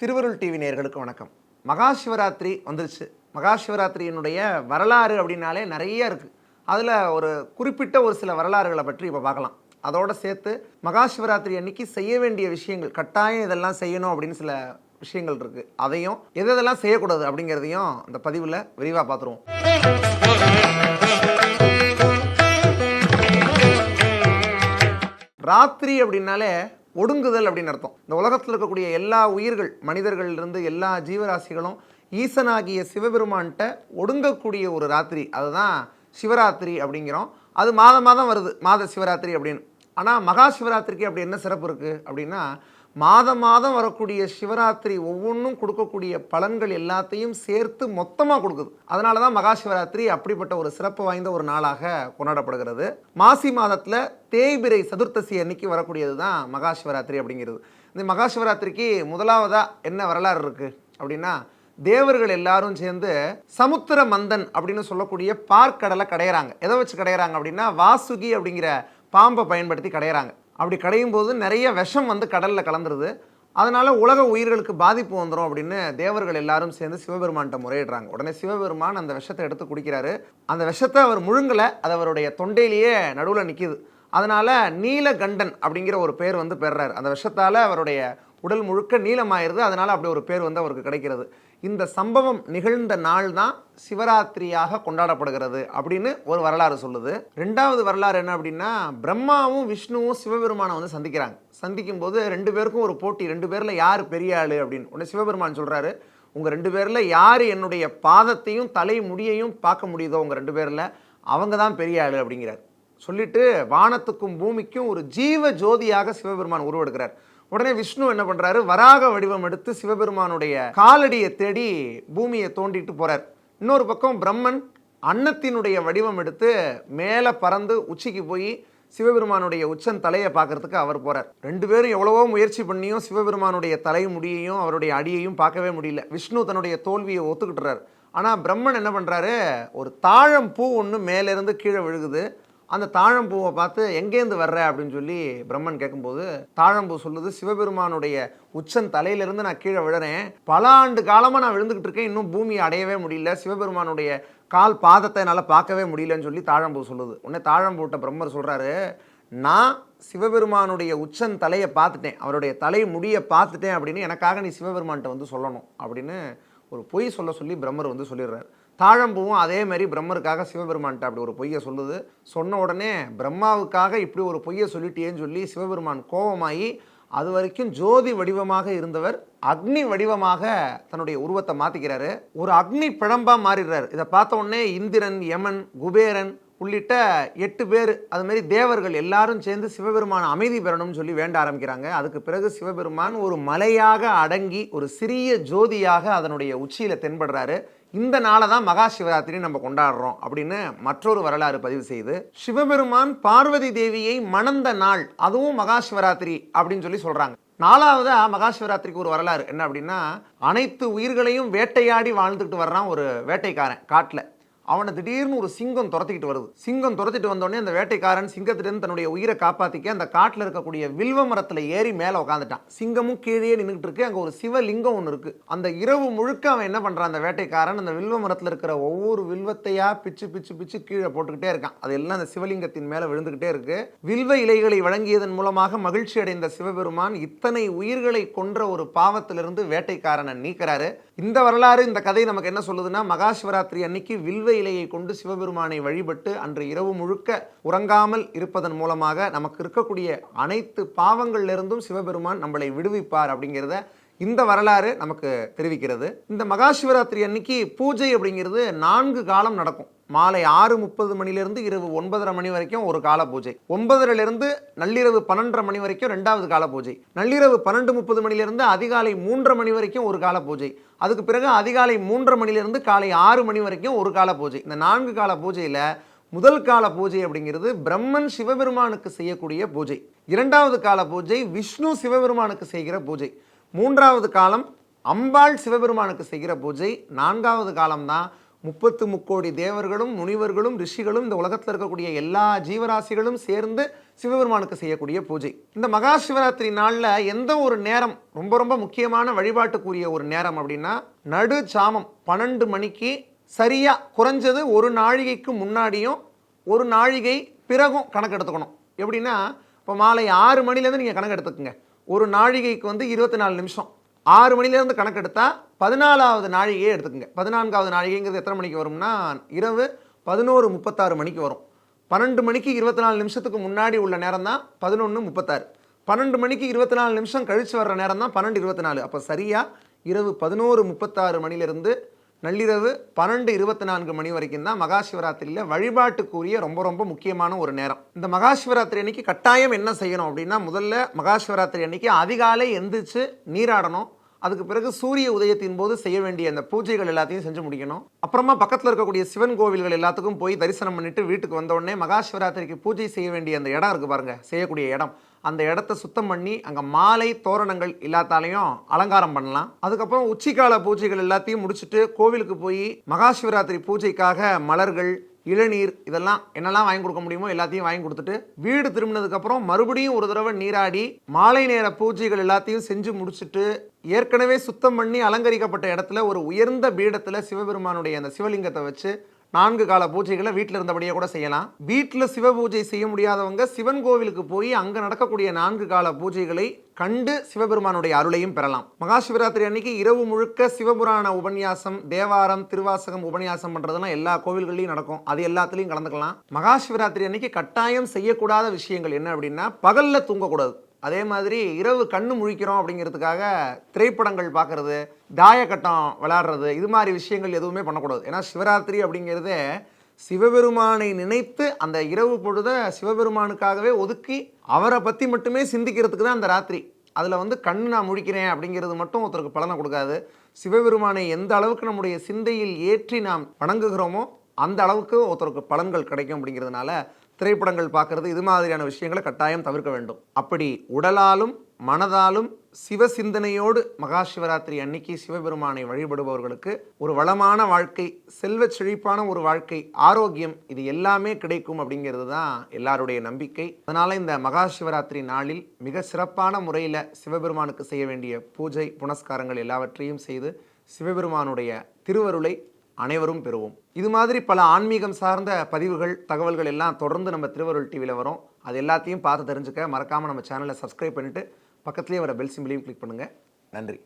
திருவருள் டிவி நேர்களுக்கு வணக்கம். மகா சிவராத்திரி வந்துருச்சு. மகா சிவராத்திரியினுடைய வரலாறு அப்படின்னாலே நிறைய இருக்குது அதில் ஒரு குறிப்பிட்ட ஒரு சில வரலாறுகளை பற்றி இப்போ பார்க்கலாம். அதோடு சேர்த்து மகா சிவராத்திரி அன்னைக்கு செய்ய வேண்டிய விஷயங்கள் கட்டாயம் இதெல்லாம் செய்யணும் அப்படின்னு சில விஷயங்கள் இருக்குது அதையும் எதெல்லாம் செய்யக்கூடாது அப்படிங்கிறதையும் இந்த பதிவில் விரிவாக பார்த்துருவோம். ராத்திரி அப்படின்னாலே ஒடுங்குதல் அப்படின்னு அர்த்தம். இந்த உலகத்தில் இருக்கக்கூடிய எல்லா உயிர்கள் மனிதர்கள்லேருந்து எல்லா ஜீவராசிகளும் ஈசனாகிய சிவபெருமான்கிட்ட ஒடுங்கக்கூடிய ஒரு ராத்திரி. அதுதான் சிவராத்திரி அப்படிங்கிறோம். அது மாதம் மாதம் வருது. மாத சிவராத்திரி அப்படின்னு. ஆனால் மகா சிவராத்திரிக்கு அப்படி என்ன சிறப்பு இருக்குது அப்படின்னா மாதம் மாதம் வரக்கூடிய சிவராத்திரி ஒவ்வொன்றும் கொடுக்கக்கூடிய பலன்கள் எல்லாத்தையும் சேர்த்து மொத்தமாக கொடுக்குது. அதனால தான் மகா சிவராத்திரி அப்படிப்பட்ட ஒரு சிறப்பு வாய்ந்த ஒரு நாளாக கொண்டாடப்படுகிறது. மாசி மாதத்தில் தேய்பிரை சதுர்த்தசி அன்னைக்கு வரக்கூடியது தான் மகா சிவராத்திரி அப்படிங்கிறது. இந்த மகா சிவராத்திரிக்கு முதலாவதாக என்ன வரலாறு இருக்குது அப்படின்னா தேவர்கள் எல்லாரும் சேர்ந்து சமுத்திர மந்தன் அப்படின்னு சொல்லக்கூடிய பார்க்கடலை கடையிறாங்க. எதை வச்சு கடையிறாங்க அப்படின்னா வாசுகி அப்படிங்கிற பாம்பை பயன்படுத்தி கடையிறாங்க. அப்படி கடையும் போது நிறைய விஷம் வந்து கடலில் கலந்துருது. அதனால் உலக உயிர்களுக்கு பாதிப்பு வந்துடும் அப்படின்னு தேவர்கள் எல்லாரும் சேர்ந்து சிவபெருமான்கிட்ட முறையிடுறாங்க. உடனே சிவபெருமான் அந்த விஷத்தை எடுத்து குடிக்கிறாரு. அந்த விஷத்தை அவர் முழுங்கலை அது அவருடைய தொண்டையிலேயே நடுவில் நிற்கிது அதனால் நீலகண்டன் அப்படிங்கிற ஒரு பேர் வந்து பெறுறாரு அந்த விஷத்தால் அவருடைய உடல் முழுக்க நீளமாயிருது. அதனால் அப்படி ஒரு பேர் வந்து அவருக்கு கிடைக்கிறது. இந்த சம்பவம் நிகழ்ந்த நாள் தான் சிவராத்திரியாக கொண்டாடப்படுகிறது அப்படின்னு ஒரு வரலாறு சொல்லுது. ரெண்டாவது வரலாறு என்ன அப்படின்னா பிரம்மாவும் விஷ்ணுவும் சிவபெருமானை வந்து சந்திக்கிறாங்க. சந்திக்கும் போது ரெண்டு பேருக்கும் ஒரு போட்டி ரெண்டு பேர்ல யார் பெரிய ஆளு அப்படின்னு. உடனே சிவபெருமான் சொல்றாரு உங்க ரெண்டு பேர்ல யார் என்னுடைய பாதத்தையும் தலை முடியையும் பார்க்க முடியுதோ உங்க ரெண்டு பேர்ல? அவங்க தான் பெரிய ஆளு அப்படிங்கிறார். சொல்லிட்டு வானத்துக்கும் பூமிக்கும் ஒரு ஜீவ ஜோதியாக சிவபெருமான் உருவெடுக்கிறார். உடனே விஷ்ணு என்ன பண்றாரு? வராக வடிவம் எடுத்து சிவபெருமானுடைய காலடியை தேடி பூமியை தோண்டிட்டு போறார். இன்னொரு பக்கம் பிரம்மன் அன்னத்தினுடைய வடிவம் எடுத்து மேலே பறந்து உச்சிக்கு போய் சிவபெருமானுடைய உச்சன் தலையை பார்க்கறதுக்கு அவர் போறார். ரெண்டு பேரும் எவ்வளவோ முயற்சி பண்ணியும் சிவபெருமானுடைய தலை முடியையும் அவருடைய அடியையும் பார்க்கவே முடியல. விஷ்ணு தன்னுடைய தோல்வியை ஒத்துக்கிட்டுறாரு. ஆனால் பிரம்மன் என்ன பண்ணுறாரு ஒரு தாழம் பூ ஒன்று மேலேருந்து கீழே விழுகுது. அந்த தாழம்பூவை பார்த்து எங்கேருந்து வர்ற? அப்படின்னு சொல்லி பிரம்மன் கேட்கும்போது தாழம்பூ சொல்லுது சிவபெருமானுடைய உச்சன் தலையிலிருந்து நான் கீழே விழுறேன். பல ஆண்டு காலமாக நான் விழுந்துகிட்டு இருக்கேன். இன்னும் பூமியை அடையவே முடியல. சிவபெருமானுடைய கால் பாதத்தை என்னால் பார்க்கவே முடியலன்னு சொல்லி தாழம்பூ சொல்லுது. உடனே தாழம்பூட்ட பிரம்மர் சொல்கிறாரு நான் சிவபெருமானுடைய உச்சன் தலையை பார்த்துட்டேன். அவருடைய தலை முடியை பார்த்துட்டேன் அப்படின்னு எனக்காக நீ சிவபெருமான்கிட்ட வந்து சொல்லணும். அப்படின்னு ஒரு பொய் சொல்ல சொல்லி பிரம்மர் வந்து சொல்லிடுறாரு. தாழம்பூவும் அதே மாதிரி பிரம்மருக்காக சிவபெருமான்கிட்ட அப்படி ஒரு பொய்யை சொல்லுது. சொன்ன உடனே பிரம்மாவுக்காக இப்படி ஒரு பொய்யை சொல்லிட்டேன்னு சொல்லி சிவபெருமான் கோபமாகி அது வரைக்கும் ஜோதி வடிவமாக இருந்தவர் அக்னி வடிவமாக தன்னுடைய உருவத்தை மாற்றிக்கிறாரு ஒரு அக்னி பிழம்பாக மாறிடுறார். இதை பார்த்த உடனே இந்திரன் யமன் குபேரன் உள்ளிட்ட எட்டு பேர் அது மாதிரி தேவர்கள் எல்லாரும் சேர்ந்து சிவபெருமான் அமைதி பெறணும்னு சொல்லி வேண்ட ஆரம்பிக்கிறாங்க. அதுக்கு பிறகு சிவபெருமான் ஒரு மலையாக அடங்கி ஒரு சிறிய ஜோதியாக அதனுடைய உச்சியில் தென்படுறாரு. இந்த நாளை தான் மகா சிவராத்திரி நம்ம கொண்டாடுறோம் அப்படின்னு மற்றொரு வரலாறு பதிவு செய்து சிவபெருமான் பார்வதி தேவியை மணந்த நாள் அதுவும் மகா சிவராத்திரி அப்படின்னு சொல்லி சொல்கிறாங்க நாலாவதா மகா சிவராத்திரிக்கு ஒரு வரலாறு என்ன அப்படின்னா அனைத்து உயிர்களையும் வேட்டையாடி வாழ்ந்துக்கிட்டு வர்றான் ஒரு வேட்டைக்காரன் காட்டில். அவனை திடீர்னு ஒரு சிங்கம் துரத்திக்கிட்டு வருது. சிங்கம் துரத்திட்டு வந்தோடனே அந்த வேட்டைக்காரன் சிங்கத்திலிருந்து தன்னுடைய உயிரை காப்பாத்திக்க அந்த காட்டில் இருக்கக்கூடிய வில்வ மரத்தில் ஏறி மேலே உட்காந்துட்டான் சிங்கமும் கீழே நின்றுட்டு இருக்கு. அங்கே ஒரு சிவலிங்கம் ஒன்று இருக்கு. அந்த இரவு முழுக்க அவன் என்ன பண்றான்? அந்த வேட்டைக்காரன் அந்த வில்வ மரத்தில் இருக்கிற ஒவ்வொரு வில்வத்தையா பிச்சு பிச்சு பிச்சு கீழே போட்டுக்கிட்டே இருக்கான். அது எல்லாம் அந்த சிவலிங்கத்தின் மேலே விழுந்துகிட்டே இருக்கு. வில்வ இலைகளை வழங்கியதன் மூலமாக மகிழ்ச்சி அடைந்த சிவபெருமான் இத்தனை உயிர்களை கொன்ற ஒரு பாவத்திலிருந்து வேட்டைக்காரனை நீக்கிறாரு. இந்த வரலாறு இந்த கதை நமக்கு என்ன சொல்லுதுன்னா மகா சிவராத்திரி அன்னைக்கு வில்வ இலையை கொண்டு சிவபெருமானை வழிபட்டு அன்று இரவு முழுக்க உறங்காமல் இருப்பதன் மூலமாக நமக்கு இருக்கக்கூடிய அனைத்து பாவங்களிலிருந்தும் சிவபெருமான் நம்மளை விடுவிப்பார் அப்படிங்கிறத இந்த வரலாறு நமக்கு தெரிவிக்கிறது. இந்த மகா சிவராத்திரி அன்னைக்கு பூஜை அப்படிங்கிறது நான்கு காலம் நடக்கும். மாலை ஆறு முப்பது மணிலிருந்து இரவு ஒன்பதரை மணி வரைக்கும் ஒரு கால பூஜை. ஒன்பதரைலிருந்து நள்ளிரவு பன்னெண்டரை மணி வரைக்கும் ரெண்டாவது கால பூஜை. நள்ளிரவு பன்னெண்டு முப்பது மணிலிருந்து அதிகாலை மூன்றரை மணி வரைக்கும் ஒரு கால பூஜை. அதுக்கு பிறகு அதிகாலை மூன்றரை மணிலிருந்து காலை ஆறு மணி வரைக்கும் ஒரு கால பூஜை. இந்த நான்கு கால பூஜையில் முதல் கால பூஜை அப்படிங்கிறது பிரம்மன் சிவபெருமானுக்கு செய்யக்கூடிய பூஜை. இரண்டாவது கால பூஜை விஷ்ணு சிவபெருமானுக்கு செய்கிற பூஜை. மூன்றாவது காலம் அம்பாள் சிவபெருமானுக்கு செய்கிற பூஜை. நான்காவது காலம்தான் முப்பத்து முக்கோடி தேவர்களும் முனிவர்களும் ரிஷிகளும் இந்த உலகத்தில் இருக்கக்கூடிய எல்லா ஜீவராசிகளும் சேர்ந்து சிவபெருமானுக்கு செய்யக்கூடிய பூஜை. இந்த மகா சிவராத்திரி நாளில் எந்த ஒரு நேரம் ரொம்ப ரொம்ப முக்கியமான வழிபாட்டுக்குரிய ஒரு நேரம் அப்படின்னா நடு சாமம் பன்னெண்டு மணிக்கு சரியாக குறைஞ்சது ஒரு நாழிகைக்கு முன்னாடியும் ஒரு நாழிகை பிறகும் கணக்கு எடுத்துக்கணும் எப்படின்னா இப்போ மாலை ஆறு மணிலேருந்து நீங்கள் கணக்கு எடுத்துக்கோங்க ஒரு நாழிகைக்கு வந்து இருபத்தி நாலு நிமிஷம். ஆறு மணிலேருந்து கணக்கெடுத்தால் பதினாலாவது நாழிகையே எடுத்துக்கோங்க. பதினான்காவது நாழிகைங்கிறது எத்தனை மணிக்கு வரும்னா இரவு பதினோரு முப்பத்தாறு மணிக்கு வரும். பன்னெண்டு மணிக்கு இருபத்தி நாலு நிமிஷத்துக்கு முன்னாடி உள்ள நேரம் தான் பதினொன்று முப்பத்தாறு. பன்னெண்டு மணிக்கு இருபத்தி நாலு நிமிஷம் கழித்து வர்ற நேரம் தான் பன்னெண்டு இருபத்தி நாலு அப்போ சரியாக இரவு பதினோரு முப்பத்தாறு மணிலேருந்து நள்ளிரவு பன்னெண்டு இருபத்தி நான்கு மணி வரைக்கும் தான் மகா சிவராத்திரியில் வழிபாட்டுக்குரிய ரொம்ப ரொம்ப முக்கியமான ஒரு நேரம். இந்த மகாசிவராத்திரி அன்னைக்கு கட்டாயம் என்ன செய்யணும் அப்படின்னா முதல்ல மகா சிவராத்திரி அன்னைக்கு அதிகாலை எந்திரிச்சு நீராடணும். அதுக்கு பிறகு சூரிய உதயத்தின் போது செய்ய வேண்டிய அந்த பூஜைகள் எல்லாத்தையும் செஞ்சு முடிக்கணும். அப்புறமா பக்கத்தில் இருக்கக்கூடிய சிவன் கோவில்கள் எல்லாத்துக்கும் போய் தரிசனம் பண்ணிட்டு வீட்டுக்கு வந்த உடனே மகா சிவராத்திரிக்கு பூஜை செய்ய வேண்டிய அந்த இடம் இருக்கு பாருங்க செய்யக்கூடிய இடம். அந்த இடத்த சுத்தம் பண்ணி அங்கே மாலை தோரணங்கள் எல்லாத்தாலையும் அலங்காரம் பண்ணலாம். அதுக்கப்புறம் உச்சிக்கால பூஜைகள் எல்லாத்தையும் முடிச்சுட்டு கோவிலுக்கு போய் மகாசிவராத்திரி பூஜைக்காக மலர்கள் இளநீர் இதெல்லாம் என்னெல்லாம் வாங்கி கொடுக்க முடியுமோ எல்லாத்தையும் வாங்கி கொடுத்துட்டு வீடு திரும்பினதுக்கப்புறம் மறுபடியும் ஒரு தடவை நீராடி மாலை நேர பூஜைகள் எல்லாத்தையும் செஞ்சு முடிச்சுட்டு ஏற்கனவே சுத்தம் பண்ணி அலங்கரிக்கப்பட்ட இடத்துல ஒரு உயர்ந்த பீடத்தில் சிவபெருமானுடைய அந்த சிவலிங்கத்தை வச்சு நான்கு கால பூஜைகளை வீட்டில் இருந்தபடியே கூட செய்யலாம். வீட்டில் சிவ பூஜை செய்ய முடியாதவங்க சிவன் கோவிலுக்கு போய் அங்கே நடக்கக்கூடிய நான்கு கால பூஜைகளை கண்டு சிவபெருமானுடைய அருளையும் பெறலாம். மகா சிவராத்திரி அன்னைக்கு இரவு முழுக்க சிவபுராண உபன்யாசம் தேவாரம் திருவாசகம் உபன்யாசம் பண்ணுறதுலாம் எல்லா கோவில்கள்லையும் நடக்கும். அது எல்லாத்துலேயும் கலந்துக்கலாம். மகா சிவராத்திரி அன்னைக்கு கட்டாயம் செய்யக்கூடாத விஷயங்கள் என்ன அப்படின்னா பகலில் தூங்கக்கூடாது. அதே மாதிரி இரவு கண்ணு முழிக்கிறோம் அப்படிங்கிறதுக்காக திரைப்படங்கள் பார்க்குறது தாயக்கட்டம் விளாட்றது இது மாதிரி விஷயங்கள் எதுவுமே பண்ணக்கூடாது. ஏன்னா சிவராத்திரி அப்படிங்கிறது சிவபெருமானை நினைத்து அந்த இரவு பொழுத சிவபெருமானுக்காகவே ஒதுக்கி அவரை பற்றி மட்டுமே சிந்திக்கிறதுக்கு தான் அந்த ராத்திரி. அதில் வந்து கண் நான் முழிக்கிறேன் அப்படிங்கிறது மட்டும் ஒருத்தருக்கு பலனை கொடுக்காது. சிவபெருமானை எந்த அளவுக்கு நம்முடைய சிந்தையில் ஏற்றி நாம் வணங்குகிறோமோ அந்த அளவுக்கு ஒருத்தருக்கு பலன்கள் கிடைக்கும் அப்படிங்கிறதுனால திரைப்படங்கள் பார்க்கறது இது மாதிரியான விஷயங்களை கட்டாயம் தவிர்க்க வேண்டும். அப்படி உடலாலும் மனதாலும் சிவ சிந்தனையோடு மகா சிவராத்திரி அன்னைக்கு சிவபெருமானை வழிபடுபவர்களுக்கு ஒரு வளமான வாழ்க்கை செல்வ செழிப்பான ஒரு வாழ்க்கை ஆரோக்கியம் இது எல்லாமே கிடைக்கும் அப்படிங்கிறது தான் எல்லாருடைய நம்பிக்கை. அதனால இந்த மகா சிவராத்திரி நாளில் மிக சிறப்பான முறையில் சிவபெருமானுக்கு செய்ய வேண்டிய பூஜை புனஸ்காரங்கள் எல்லாவற்றையும் செய்து சிவபெருமானுடைய திருவருளை அனைவரும் பெறுவோம். இது மாதிரி பல ஆன்மீகம் சார்ந்த பதிவுகள் தகவல்கள் எல்லாம் தொடர்ந்து நம்ம திருவருள் டிவியில் வரும். அது எல்லாத்தையும் பார்த்து தெரிஞ்சுக்க மறக்காமல் நம்ம சேனலை சப்ஸ்கிரைப் பண்ணிவிட்டு பக்கத்துலேயே வர பெல் சிம்பிளையும் கிளிக் பண்ணுங்கள் நன்றி.